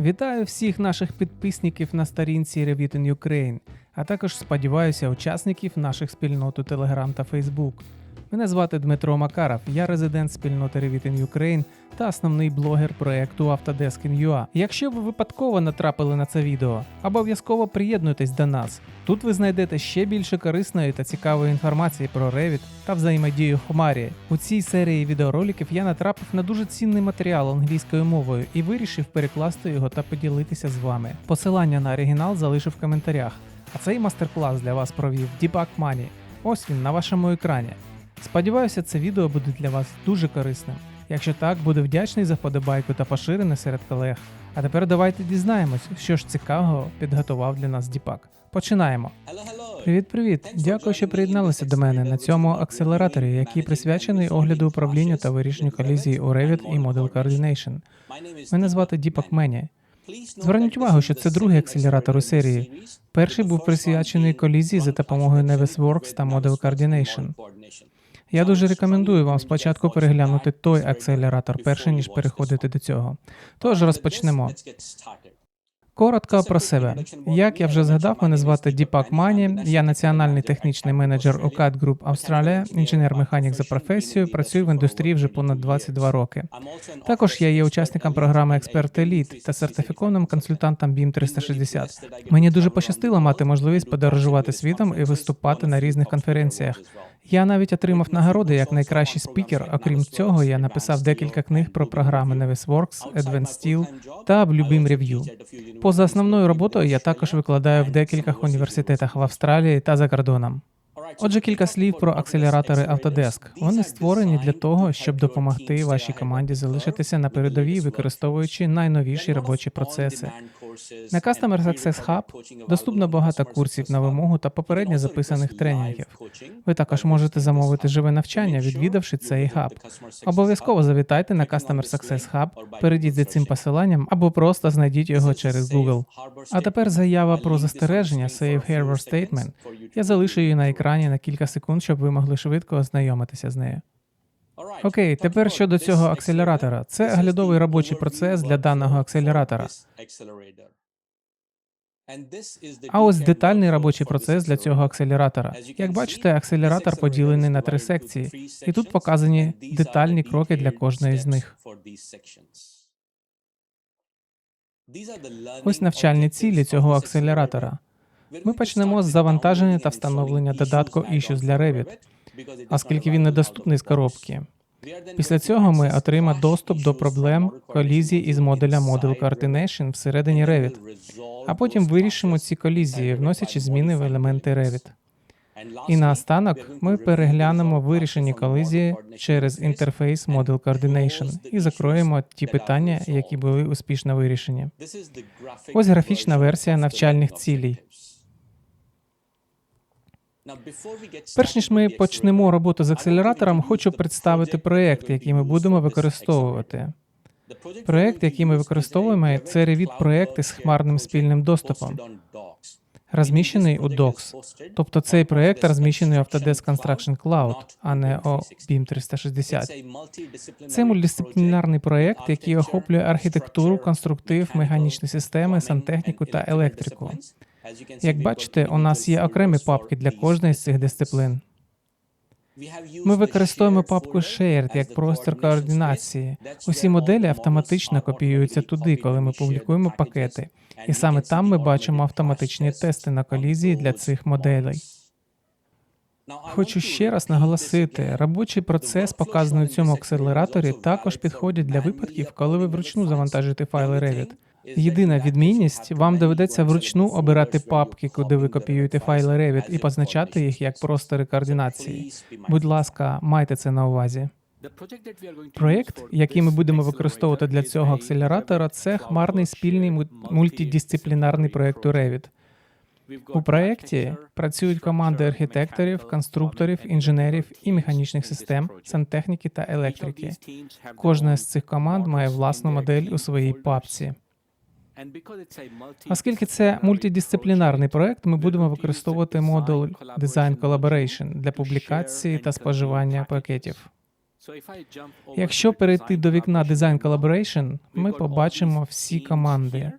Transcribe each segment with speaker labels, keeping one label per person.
Speaker 1: Вітаю всіх наших підписників на сторінці Revit in Ukraine, а також сподіваюся учасників наших спільнот у Telegram та Facebook. Мене звати Дмитро Макаров, я резидент спільноти Revit in Ukraine та основний блогер проекту Autodesk in UA. Якщо ви випадково натрапили на це відео, обов'язково приєднуйтесь до нас. Тут ви знайдете ще більше корисної та цікавої інформації про Revit та взаємодію Хмарі. У цій серії відеороликів я натрапив на дуже цінний матеріал англійською мовою і вирішив перекласти його та поділитися з вами. Посилання на оригінал залишив в коментарях. А цей мастер-клас для вас провів Debug Money. Ось він на вашому екрані. Сподіваюся, це відео буде для вас дуже корисним. Якщо так, буду вдячний за вподобайку та поширене серед колег. А тепер давайте дізнаємось, що ж цікавого підготував для нас Діпак. Починаємо. Привіт, привіт! Дякую, що приєдналися до мене на цьому акселераторі, який присвячений огляду управлінню та вирішенню колізій у Revit і Model Coordination. Мене звати Діпак Мені. Зверніть увагу, що це другий акселератор у серії. Перший був присвячений колізії за допомогою Navisworks та Model Coordination. Я дуже рекомендую вам спочатку переглянути той акселератор, перше ніж переходити до цього. Тож розпочнемо. Коротко про себе. Як я вже згадав, мене звати Діпак Мані. Я національний технічний менеджер CAD Group Австралія, інженер-механік за професією. Працюю в індустрії вже понад 22 роки. Також я є учасником програми Експерт Еліт та сертифікованим консультантом BIM 360. Мені дуже пощастило мати можливість подорожувати світом і виступати на різних конференціях. Я навіть отримав нагороди як найкращий спікер. Окрім цього, я написав декілька книг про програми Navisworks, Advanced Steel та Bluebeam Review. Поза основною роботою я також викладаю в декількох університетах в Австралії та за кордоном. Отже, кілька слів про акселератори Autodesk. Вони створені для того, щоб допомогти вашій команді залишитися на передовій, використовуючи найновіші робочі процеси. На Customer Success Hub доступно багато курсів на вимогу та попередньо записаних тренінгів. Ви також можете замовити живе навчання, відвідавши цей хаб. Обов'язково завітайте на Customer Success Hub, перейдіть за цим посиланням або просто знайдіть його через Google. А тепер заява про застереження Safe Harbor Statement. Я залишу її на екрані на кілька секунд, щоб ви могли швидко ознайомитися з нею. Окей, тепер щодо цього акселератора. Це оглядовий робочий процес для даного акселератора. А ось детальний робочий процес для цього акселератора. Як бачите, акселератор поділений на три секції, і тут показані детальні кроки для кожної з них. Ось навчальні цілі цього акселератора. Ми почнемо з завантаження та встановлення додатку Issues для Revit, оскільки він недоступний з коробки. Після цього ми отримаємо доступ до проблем колізії із модуля Model Coordination всередині Revit, а потім вирішимо ці колізії, вносячи зміни в елементи Revit. І наостанок ми переглянемо вирішені колізії через інтерфейс Model Coordination і закроємо ті питання, які були успішно вирішені. Ось графічна версія навчальних цілей. Перш ніж ми почнемо роботу з акселератором, хочу представити проєкт, який ми будемо використовувати. Проєкт, який ми використовуємо, це Revit проєкт із хмарним спільним доступом, розміщений у Docs. Тобто цей проєкт розміщений у Autodesk Construction Cloud, а не у BIM 360. Це мультидисциплінарний проєкт, який охоплює архітектуру, конструктив, механічні системи, сантехніку та електрику. Як бачите, у нас є окремі папки для кожної з цих дисциплин. Ми використовуємо папку Shared як простір координації. Усі моделі автоматично копіюються туди, коли ми публікуємо пакети, і саме там ми бачимо автоматичні тести на колізії для цих моделей. Хочу ще раз наголосити, робочий процес, показаний у цьому акселераторі, також підходить для випадків, коли ви вручну завантажуєте файли Revit. Єдина відмінність вам доведеться вручну обирати папки, куди ви копіюєте файли Revit, і позначати їх як простори координації. Будь ласка, майте це на увазі. Проєкт, який ми будемо використовувати для цього акселератора, це хмарний спільний мультидисциплінарний проєкт у Revit. У проєкті працюють команди архітекторів, конструкторів, інженерів і механічних систем, сантехніки та електрики. Кожна з цих команд має власну модель у своїй папці. Оскільки це мультидисциплінарний проект, ми будемо використовувати модуль Design Collaboration для публікації та споживання пакетів. Якщо перейти до вікна Design Collaboration, ми побачимо всі команди.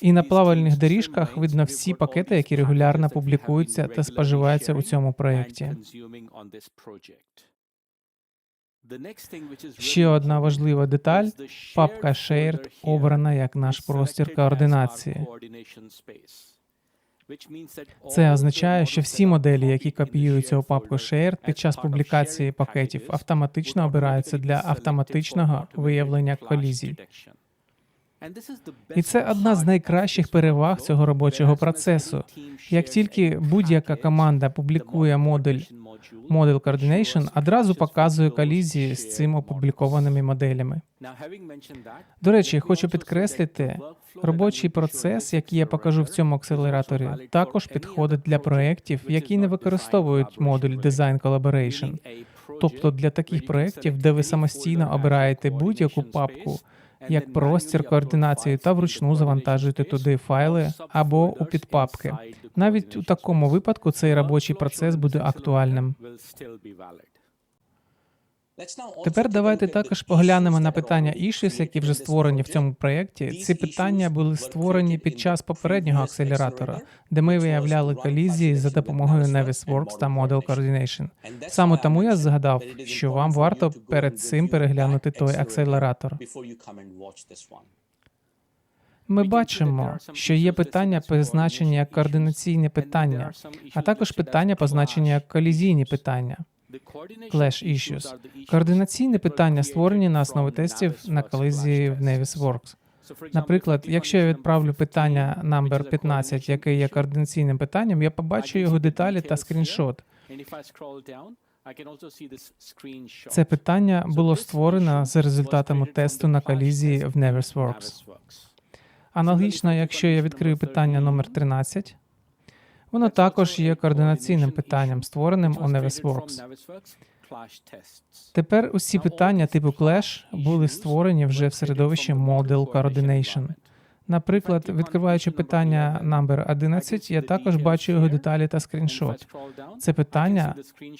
Speaker 1: І на плавальних доріжках видно всі пакети, які регулярно публікуються та споживаються у цьому проєкті. Ще одна важлива деталь – папка Shared обрана як наш простір координації. Це означає, що всі моделі, які копіюються у папку Shared під час публікації пакетів, автоматично обираються для автоматичного виявлення колізій. І це одна з найкращих переваг цього робочого процесу. Як тільки будь-яка команда публікує модуль Model Coordination, одразу показує колізії з цим опублікованими моделями. До речі, хочу підкреслити, робочий процес, який я покажу в цьому акселераторі, також підходить для проєктів, які не використовують модуль Design Collaboration. Тобто для таких проєктів, де ви самостійно обираєте будь-яку папку як простір координації та вручну завантажуєте туди файли або у підпапки. Навіть у такому випадку цей робочий процес буде актуальним. Тепер давайте також поглянемо на питання issues, які вже створені в цьому проєкті. Ці питання були створені під час попереднього акселератора, де ми виявляли колізії за допомогою Navisworks та Model Coordination. Саме тому я згадав, що вам варто перед цим переглянути той акселератор. Ми бачимо, що є питання позначені як координаційні питання, а також питання позначені як колізійні питання. Clash Issues. Координаційні питання створені на основі тестів на колізії в Navisworks. Наприклад, якщо я відправлю питання number 15, яке є координаційним питанням, я побачу його деталі та скріншот. Це питання було створено за результатами тесту на колізії в Navisworks. Аналогічно, якщо я відкрию питання номер 13, воно також є координаційним питанням, створеним у Navisworks. Тепер усі питання типу Clash були створені вже в середовищі Model Coordination. Наприклад, відкриваючи питання number 11, я також бачу його деталі та скріншот. Це питання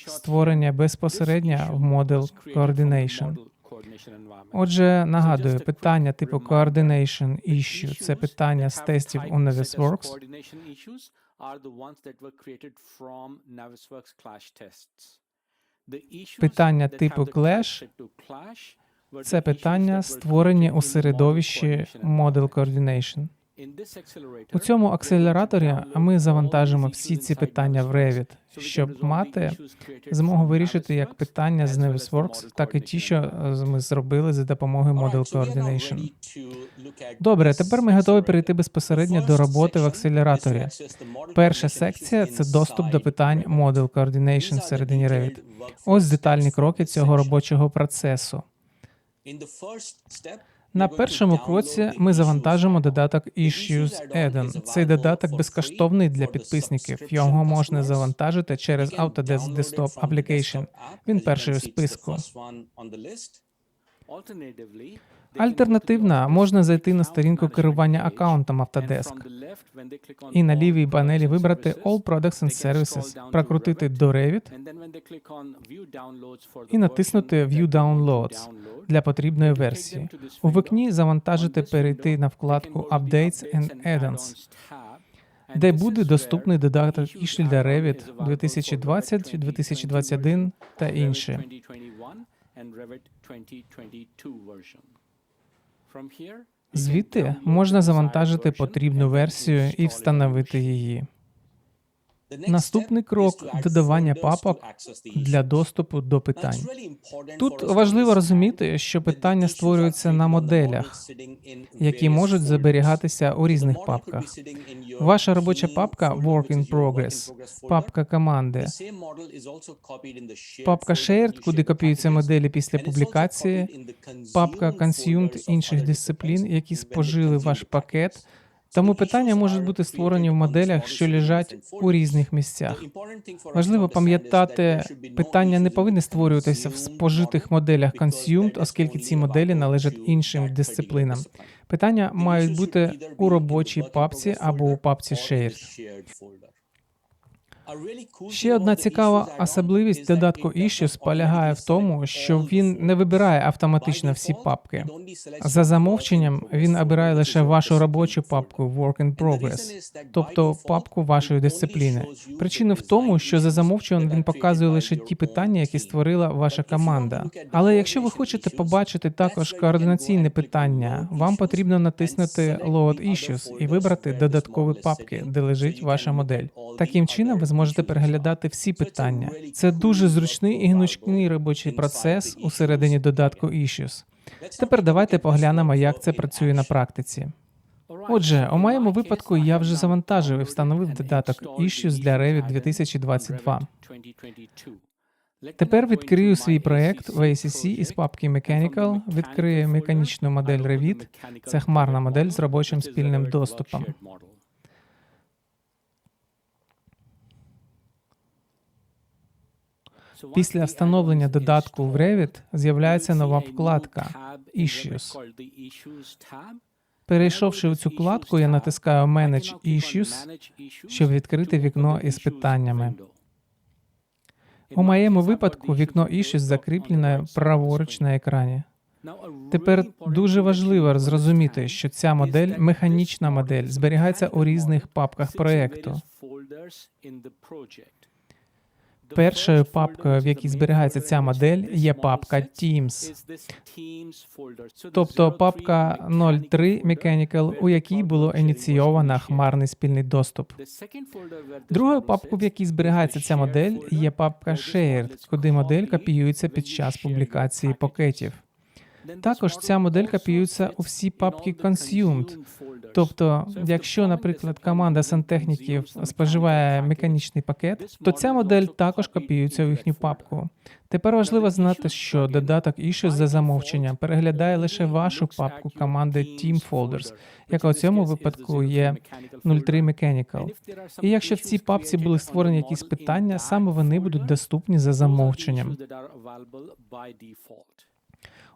Speaker 1: створення безпосередньо в Model Coordination. Отже, нагадую, питання типу Coordination Issue – це питання з тестів у Navisworks. Питання типу Clash – це питання, створені у середовищі Model Coordination. У цьому акселераторі ми завантажимо всі ці питання в Revit, щоб мати змогу вирішити як питання з Navisworks, так і ті, що ми зробили за допомогою Model Coordination. Добре, тепер ми готові перейти безпосередньо до роботи в акселераторі. Перша секція це доступ до питань Model Coordination всередині Revit. Ось детальні кроки цього робочого процесу. На першому кроці ми завантажимо додаток Issues Add-on. Цей додаток безкоштовний для підписників. Його можна завантажити через Autodesk Desktop Application. Він перший у списку. Альтернативно, можна зайти на сторінку керування аккаунтом Autodesk і на лівій панелі вибрати All Products and Services, прокрутити до Revit і натиснути View Downloads для потрібної версії. У вікні завантажити перейти на вкладку Updates and Add-ons, де буде доступний додаток Issues для Revit 2020, 2021 та інші. Звідти можна завантажити потрібну версію і встановити її. Наступний крок додавання папок для доступу до питань. Тут важливо розуміти, що питання створюються на моделях, які можуть зберігатися у різних папках. Ваша робоча папка Work in Progress, папка команди, папка Shared, куди копіюються моделі після публікації, папка Consumed інших дисциплін, які спожили ваш пакет. Тому питання можуть бути створені в моделях, що лежать у різних місцях. Важливо пам'ятати, питання не повинні створюватися в спожитих моделях consumed, оскільки ці моделі належать іншим дисциплінам. Питання мають бути у робочій папці або у папці shared. Ще одна цікава особливість додатку Issues полягає в тому, що він не вибирає автоматично всі папки. За замовченням він обирає лише вашу робочу папку Work in Progress, тобто папку вашої дисципліни. Причина в тому, що за замовчуванням він показує лише ті питання, які створила ваша команда. Але якщо ви хочете побачити також координаційне питання, вам потрібно натиснути Load Issues і вибрати додаткові папки, де лежить ваша модель. Таким чином, ви зможете переглядати всі питання. Це дуже зручний і гнучкий робочий процес усередині додатку Issues. Тепер давайте поглянемо, як це працює на практиці. Отже, у моєму випадку я вже завантажив і встановив додаток Issues для Revit 2022. Тепер відкрию свій проект в ACC із папки Mechanical, відкрию механічну модель Revit. Це хмарна модель з робочим спільним доступом. Після встановлення додатку в Revit з'являється нова вкладка Issues. Перейшовши у цю вкладку, я натискаю Manage Issues, щоб відкрити вікно із питаннями. У моєму випадку вікно Issues закріплене праворуч на екрані. Тепер дуже важливо зрозуміти, що ця модель, механічна модель, зберігається у різних папках проєкту. Першою папкою, в якій зберігається ця модель, є папка Teams, тобто папка 03 Mechanical, у якій було ініційовано хмарний спільний доступ. Другою папкою, в якій зберігається ця модель, є папка Shared, куди модель копіюється під час публікації пакетів. Також ця модель копіюється у всі папки Consumed, Тобто, якщо, наприклад, команда сантехніків споживає механічний пакет, то ця модель також копіюється в їхню папку. Тепер важливо знати, що додаток Issues за замовченням переглядає лише вашу папку команди Team Folders, яка у цьому випадку є 03 Mechanical. І якщо в цій папці були створені якісь питання, саме вони будуть доступні за замовченням.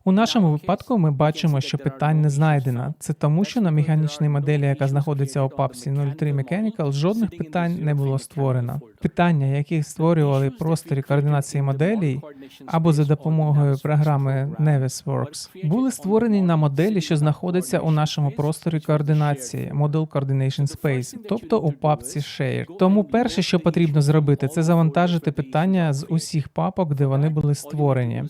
Speaker 1: У нашому випадку ми бачимо, що питань не знайдено. Це тому, що на механічній моделі, яка знаходиться у папці 03 Mechanical, жодних питань не було створено. Питання, які створювали просторі координації моделей або за допомогою програми Navisworks, були створені на моделі, що знаходиться у нашому просторі координації Model Coordination Space, тобто у папці Share. Тому перше, що потрібно зробити, це завантажити питання з усіх папок, де вони були створені.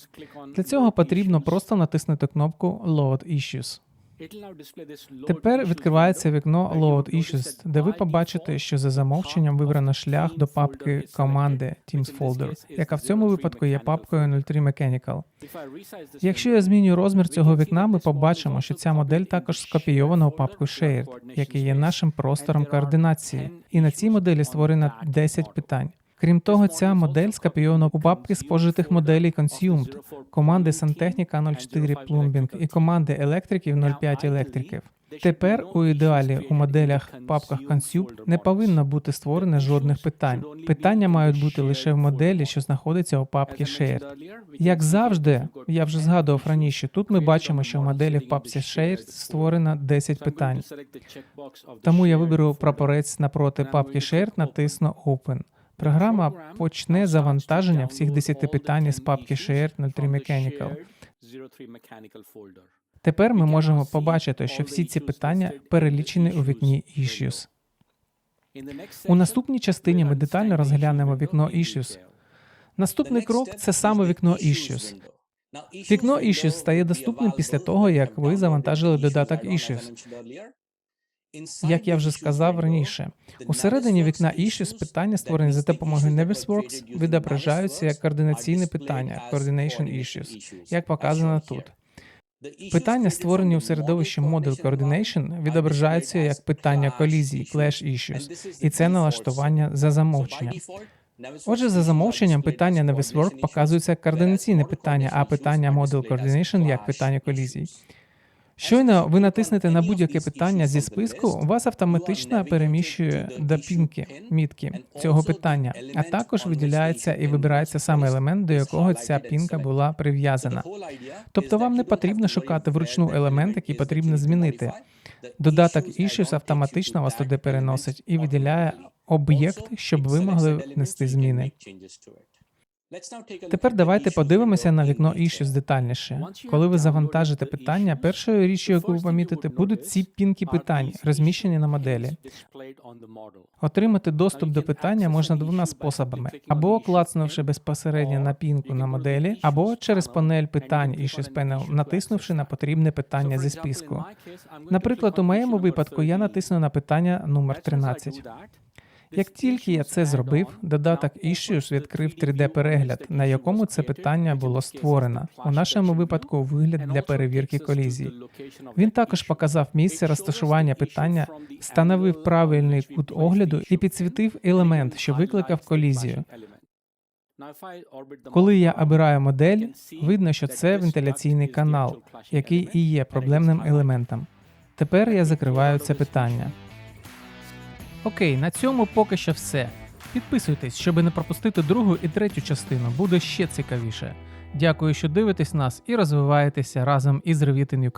Speaker 1: Для цього потрібно просто натиснути кнопку Load Issues. Тепер відкривається вікно Load Issues, де ви побачите, що за замовченням вибрано шлях до папки команди Teams Folder, яка в цьому випадку є папкою 03 Mechanical. Якщо я змінюю розмір цього вікна, ми побачимо, що ця модель також скопійована у папку Shared, який є нашим простором координації, і на цій моделі створено 10 питань. Крім того, ця модель скопійована у папки спожитих моделей Consumed, команди Сантехніка 04 Plumbing і команди електриків 05 електриків. Тепер у ідеалі у моделях папках Consumed не повинно бути створене жодних питань. Питання мають бути лише в моделі, що знаходиться у папці Shared. Як завжди, я вже згадував раніше. Тут ми бачимо, що в моделі в папці Shared створено 10 питань. Тому я виберу прапорець напроти папки Shared, натисну Open. Програма почне завантаження всіх 10 питань з папки Shared 03 Mechanical. Тепер ми можемо побачити, що всі ці питання перелічені у вікні Issues. У наступній частині ми детально розглянемо вікно Issues. Наступний крок це саме вікно Issues. Вікно Issues стає доступним після того, як ви завантажили додаток Issues. Як я вже сказав раніше, усередині вікна Issues питання, створені за допомогою Navisworks, відображаються як координаційне питання Coordination Issues, як показано тут. Питання, створені у середовищі Model Coordination, відображаються як питання колізії Clash Issues, і це налаштування за замовченням. Отже, за замовченням питання Navisworks показується як координаційне питання, а питання Model Coordination як питання колізій. Щойно ви натиснете на будь-яке питання зі списку, вас автоматично переміщує до пінки мітки цього питання, а також виділяється і вибирається саме елемент, до якого ця пінка була прив'язана. Тобто вам не потрібно шукати вручну елемент, який потрібно змінити. Додаток Issues автоматично вас туди переносить і виділяє об'єкт, щоб ви могли внести зміни. Тепер давайте подивимося на вікно Issues детальніше. Коли ви завантажите питання, першою річчю, яку ви помітите, будуть ці пінки питань, розміщені на моделі. Отримати доступ до питання можна двома способами: або клацнувши безпосередньо на пінку на моделі, або через панель питань Issues Panel, натиснувши на потрібне питання зі списку. Наприклад, у моєму випадку я натисну на питання номер 13. Як тільки я це зробив, додаток Issues відкрив 3D-перегляд, на якому це питання було створено. У нашому випадку вигляд для перевірки колізій. Він також показав місце розташування питання, встановив правильний кут огляду і підсвітив елемент, що викликав колізію. Коли я обираю модель, видно, що це вентиляційний канал, який і є проблемним елементом. Тепер я закриваю це питання. Окей, на цьому поки що все. Підписуйтесь, щоб не пропустити другу і третю частину, буде ще цікавіше. Дякую, що дивитесь нас і розвиваєтеся разом із Ukraine.